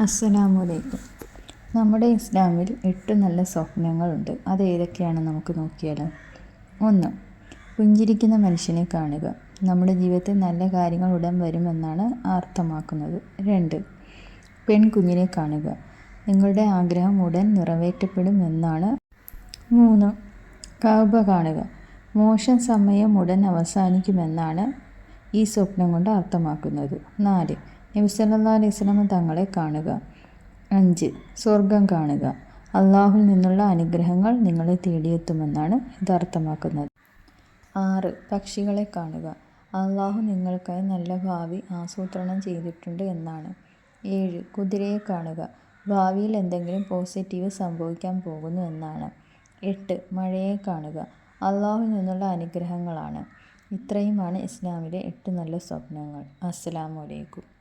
അസ്സലാമലൈക്കും നമ്മുടെ ഇസ്ലാമിൽ എട്ട് നല്ല സ്വപ്നങ്ങളുണ്ട്. അത് ഏതൊക്കെയാണ് നമുക്ക് നോക്കിയാലോ? ഒന്ന് പുഞ്ചിരിക്കുന്ന മനുഷ്യനെ കാണുക. നമ്മുടെ ജീവിതത്തിൽ നല്ല കാര്യങ്ങൾ ഉടൻ വരുമെന്നാണ് അർത്ഥമാക്കുന്നത്. രണ്ട് പെൺകുഞ്ഞിനെ കാണുക. നിങ്ങളുടെ ആഗ്രഹം ഉടൻ നിറവേറ്റപ്പെടും എന്നാണ്. മൂന്ന് കാബ കാണുക. മോശം സമയം ഉടൻ അവസാനിക്കുമെന്നാണ് ഈ സ്വപ്നം കൊണ്ട് അർത്ഥമാക്കുന്നത്. നാല് നബി സല്ലാ അലൈഹി സ്വലമ തങ്ങളെ കാണുക. അഞ്ച് സ്വർഗം കാണുക. അള്ളാഹുൽ നിന്നുള്ള അനുഗ്രഹങ്ങൾ നിങ്ങളെ തേടിയെത്തുമെന്നാണ് ഇത് അർത്ഥമാക്കുന്നത് ആറ് പക്ഷികളെ കാണുക. അള്ളാഹു നിങ്ങൾക്കായി നല്ല ഭാവി ആസൂത്രണം ചെയ്തിട്ടുണ്ട് എന്നാണ്. ഏഴ് കുതിരയെ കാണുക. ഭാവിയിൽ എന്തെങ്കിലും പോസിറ്റീവ് സംഭവിക്കാൻ പോകുന്നു എന്നാണ്. എട്ട് മഴയെ കാണുക. അള്ളാഹുവിൽ നിന്നുള്ള അനുഗ്രഹങ്ങളാണ്. ഇത്രയുമാണ് ഇസ്ലാമിലെ എട്ട് നല്ല സ്വപ്നങ്ങൾ. അസ്സലാമു അലൈക്കും.